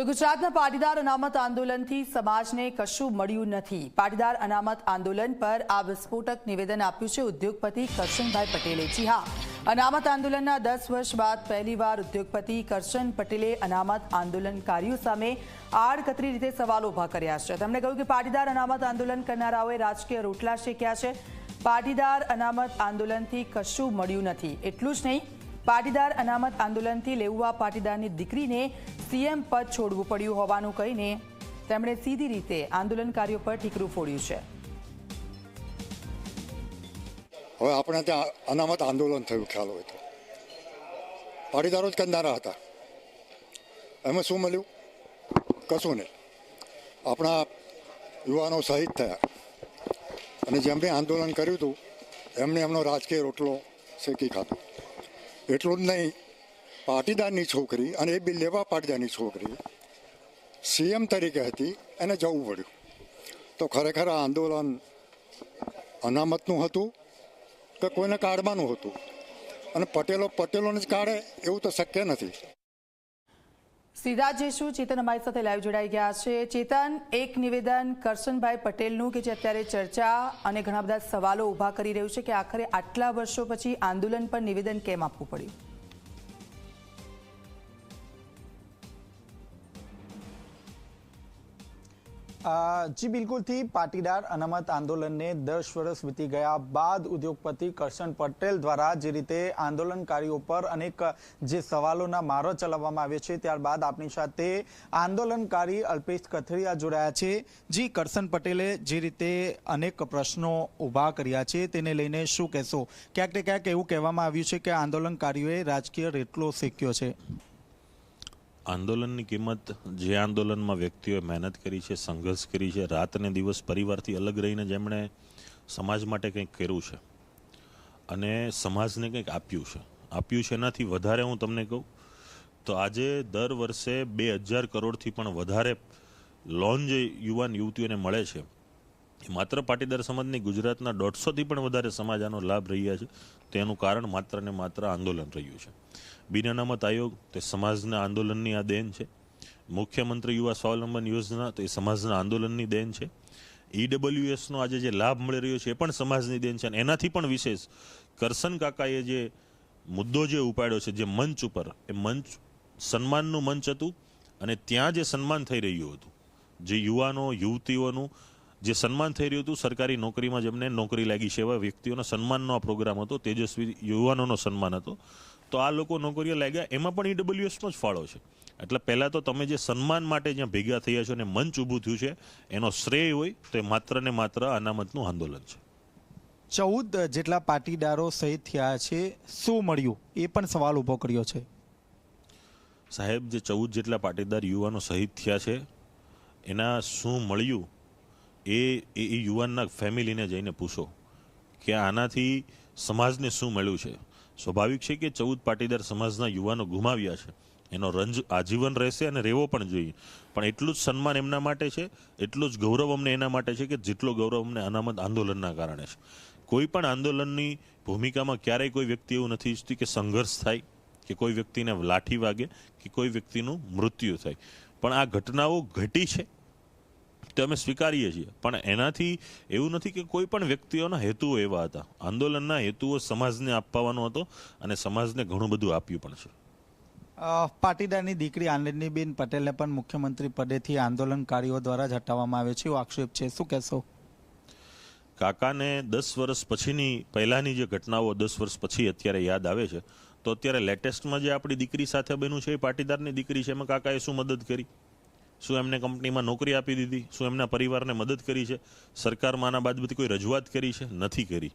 તો ગુજરાતના પાટીદાર અનામત આંદોલનથી સમાજને કશું મળ્યું નથી. પાટીદાર અનામત આંદોલન પર આ વિસ્ફોટક નિવેદન આપ્યું છે ઉદ્યોગપતિ કરશનભાઈ પટેલે. જી હા, અનામત આંદોલનના દસ વર્ષ બાદ પહેલીવાર ઉદ્યોગપતિ કરશન પટેલે અનામત આંદોલનકારીઓ સામે આડકતરી રીતે સવાલો ઊભા કર્યા છે. તેમણે કહ્યું કે પાટીદાર અનામત આંદોલન કરનારાઓએ રાજકીય રોટલા શેક્યા છે. પાટીદાર અનામત આંદોલનથી કશું મળ્યું નથી. એટલું જ નહીં પાટીદાર અનામત આંદોલનથી લેઉવા પાટીદારની દીકરીને સીએમ પદ છોડવું પડ્યું હોવાનું કહીને તેમણે સીધી રીતે આંદોલનકારીઓ પર ઠીકરું ફોડ્યું છે. હવે આપણે ત્યાં અનામત આંદોલન થયું, ખ્યાલ હોય તો. પાટીદારો જ કંદારા હતા. એમાં શું મળ્યું? કશું નહીં. આપણા યુવાનો શહીદ થયા. અને જેમણે આંદોલન કર્યું હતું એમણે એમનો રાજકીય રોટલો શેકી ખાધો. એટલું જ નહીં, પાટીદારની છોકરી અને એ બી લેવા પાટીદારની છોકરી સીએમ તરીકે હતી, એને જવું પડ્યું. તો ખરેખર આ આંદોલન અનામતનું હતું કે કોઈને કાઢવાનું હતું? અને પટેલો, પટેલોને જ કાઢે એવું તો શક્ય નથી. સીધા જઈશું ચેતન અમારી સાથે લાઈવ જોડાઈ ગયા છે. ચેતન, એક નિવેદન કરશનભાઈ પટેલનું કે જે અત્યારે ચર્ચા અને ઘણા બધા સવાલો ઊભા કરી રહ્યું છે કે આખરે આટલા વર્ષો પછી આંદોલન પર નિવેદન કેમ આપવું પડ્યું? જી બિલકુલથી પાટીદાર અનામત આંદોલનને દસ વર્ષ વીતી ગયા બાદ ઉદ્યોગપતિ કરશન પટેલ દ્વારા જે રીતે આંદોલનકારીઓ પર અનેક જે સવાલોના મારો ચલાવવામાં આવ્યો છે, ત્યારબાદ આપણી સાથે આંદોલનકારી અલ્પેશ કથરિયા જોડાયા છે. જી, કરશન પટેલે જે રીતે અનેક પ્રશ્નો ઊભા કર્યા છે, તેને લઈને શું કહેશો? ક્યાંક ને ક્યાંક એવું કહેવામાં આવ્યું છે કે આંદોલનકારીઓએ રાજકીય રેટલો શેક્યો છે. આંદોલનની કિંમત જે આંદોલનમાં વ્યક્તિઓએ મહેનત કરી છે, સંઘર્ષ કરી છે, રાત અને દિવસ પરિવારથી અલગ રહીને જેમણે સમાજ માટે કંઈક કર્યું છે અને સમાજને કંઈક આપ્યું છે. આપ્યું છે એનાથી વધારે હું તમને કહું તો આજે દર વર્ષે બે હજાર કરોડથી પણ વધારે લોન જે યુવાન યુવતીઓને મળે છે. માત્ર પાટીદાર સમાજની ગુજરાતના દોઢસોથી પણ વધારે સમાજ આનો લાભ રહ્યા છે. તેનું કારણ માત્ર ને માત્ર આંદોલન રહ્યું છે. બિન અનામત આયોગ, તે સમાજના આંદોલનની આ દેન છે. મુખ્યમંત્રી યુવા સ્વાવલંબન યોજના, તો એ સમાજના આંદોલનની દેન છે. ઈડબ્લ્યુએસનો આજે જે લાભ મળી રહ્યો છે, એ પણ સમાજની દેન છે. અને એનાથી પણ વિશેષ કરસન કાકાએ જે મુદ્દો જે ઉપાડ્યો છે, જે મંચ ઉપર, એ મંચ સન્માનનું મંચ હતું. અને ત્યાં જે સન્માન થઈ રહ્યું હતું, જે યુવાનો, યુવતીઓનું જે સન્માન થઈ રહ્યું હતું સરકારી નોકરીમાં જેમને નોકરી લાગી છે એવા વ્યક્તિઓના સન્માનનો આ પ્રોગ્રામ હતો તેજસ્વી યુવાનોનો સન્માન હતો. તો આ લોકો નોકરીઓ લાગ્યા એમાં પણ ઈડબ્લ્યુએસનો જ ફાળો છે. એટલે પહેલાં તો તમે જે સન્માન માટે જ્યાં ભેગા થયા છો અને મંચ ઊભું થયું છે એનો શ્રેય હોય તો એ માત્ર ને માત્ર અનામતનું આંદોલન છે. ચૌદ જેટલા પાટીદારો શહીદ થયા છે શું મળ્યું? એ પણ સવાલ ઊભો કર્યો છે. સાહેબ જે ચૌદ જેટલા પાટીદાર યુવાનો શહીદ થયા છે એના શું મળ્યું? એ એ યુવાનના ફેમિલીને જઈને પૂછો કે આનાથી સમાજને શું મળ્યું છે? સ્વાભાવિક છે કે ચૌદ પાટીદાર સમાજના યુવાનો ગુમાવ્યા છે. એનો રંજ આજીવન રહેશે અને રહેવો પણ જોઈએ. પણ એટલું જ સન્માન એમના માટે છે, એટલું જ ગૌરવ અમને એના માટે છે કે જેટલો ગૌરવ અમને અનામત આંદોલનના કારણે છે. કોઈ પણ આંદોલનની ભૂમિકામાં ક્યારેય કોઈ વ્યક્તિ એવું નથી ઈચ્છતી કે સંઘર્ષ થાય, કે કોઈ વ્યક્તિને લાઠી વાગે, કે કોઈ વ્યક્તિનું મૃત્યુ થાય. પણ આ ઘટનાઓ ઘટી છે. તો અમે સ્વીકારીએ છીએ. પણ એનાથી એવું નથી કે કોઈ પણ વ્યક્તિઓના હેતુઓ એવા હતા. આંદોલનના હેતુઓ સમાજને આપવાનો હતો અને સમાજને ઘણું બધું આપ્યું પણ છે. પાટીદારની દીકરી આનંદીબેન પટેલને પણ મુખ્યમંત્રી પદેથી આંદોલનકારીઓ દ્વારા જ હટાવવામાં આવે છે. એવો આક્ષેપ છે. શું કહેશો? કાકાને દસ વર્ષ પછીની પહેલાની જે ઘટનાઓ દસ વર્ષ પછી અત્યારે યાદ આવે છે તો અત્યારે લેટેસ્ટમાં જે આપણી દીકરી સાથે બન્યું છે એ પાટીદારની દીકરી છે. એમાં કાકાએ શું મદદ કરી? શું એમને કંપનીમાં નોકરી આપી દીધી? શું એમના પરિવારને મદદ કરી છે? સરકારમાં આના બાદ બધી કોઈ રજૂઆત કરી છે? નથી કરી.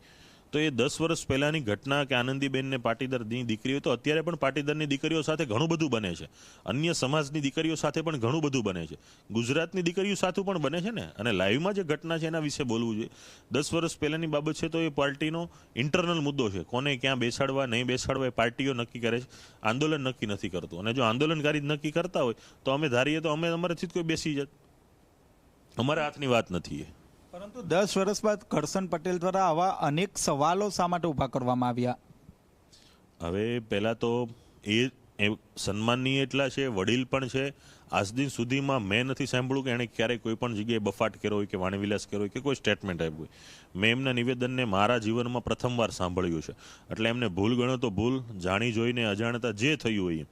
તો એ દસ વર્ષ પહેલાંની ઘટના કે આનંદીબેનને પાટીદારની દીકરીઓ, તો અત્યારે પણ પાટીદારની દીકરીઓ સાથે ઘણું બધું બને છે. અન્ય સમાજની દીકરીઓ સાથે પણ ઘણું બધું બને છે. ગુજરાતની દીકરીઓ સાથે પણ બને છે ને? અને લાઈવમાં જે ઘટના છે એના વિશે બોલવું જોઈએ. દસ વર્ષ પહેલાંની બાબત છે તો એ પાર્ટીનો ઇન્ટરનલ મુદ્દો છે. કોને ક્યાં બેસાડવા, નહીં બેસાડવા એ પાર્ટીઓ નક્કી કરે છે. આંદોલન નક્કી નથી કરતું. અને જો આંદોલનકારી નક્કી કરતા હોય, તો અમે ધારીએ તો અમે અમારેથી જ કોઈ બેસી જાત અમારા હાથની વાત નથી એ. પરંતુ દસ વર્ષ બાદ કરશન પટેલ દ્વારા આવા અનેક સવાલો શા માટે ઊભા કરવામાં આવ્યા? હવે પહેલાં તો એ સન્માનનીય એટલા છે, વડીલ પણ છે. આજ દિન સુધીમાં મેં નથી સાંભળ્યું કે એણે ક્યારેય કોઈ પણ જગ્યાએ બફાટ કર્યો હોય કે વાણીવિલાસ કર્યો હોય કે કોઈ સ્ટેટમેન્ટ આપ્યું હોય. મેં એમના નિવેદનને મારા જીવનમાં પ્રથમવાર સાંભળ્યું છે. એટલે એમને ભૂલ ગણો તો ભૂલ, જાણી જોઈને અજાણતા જે થયું હોય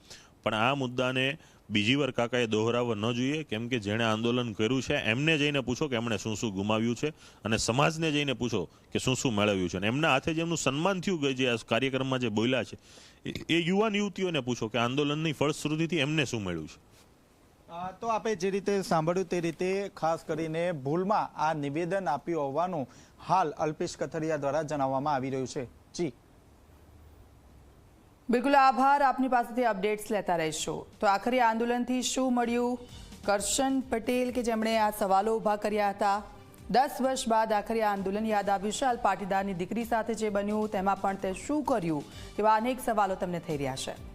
પણ આ મુદ્દાને બીજી વાર કાકાએ દોહરાવવા ન જોઈએ, કેમ કે જેણે આંદોલન કર્યું છે, એમને જઈને પૂછો કે એમણે શું શું ગુમાવ્યું છે અને સમાજને જઈને પૂછો કે શું શું મેળવ્યું છે. અને એમના હાથે જે એમનું સન્માન થયું કે જે આ કાર્યક્રમમાં જે બોલ્યા છે. એ- યુવાન યુવતીઓને પૂછો કે આંદોલનની ફળશ્રુતિથી એમને શું મળ્યું છે? તો આપે જે રીતે સાંભળ્યું તે રીતે ખાસ કરીને ભૂલમાં આ નિવેદન આપ્યું હોવાનું હાલ અલ્પેશ કથરિયા દ્વારા જણાવવામાં આવી રહ્યું છે. જી. બિલકુલ આભાર. આપની પાસેથી અપડેટ્સ લેતા રહીશું. તો આખરે આંદોલનથી શું મળ્યું? કરશન પટેલ કે જેમણે આ સવાલો ઊભા કર્યા હતા? દસ વર્ષ બાદ આખરે આંદોલન યાદ આવ્યું છે. પાટીદારની દીકરી સાથે જે બન્યું, તેમાં પણ તે શું કર્યું? તેવા અનેક સવાલો તમને થઈ રહ્યા છે.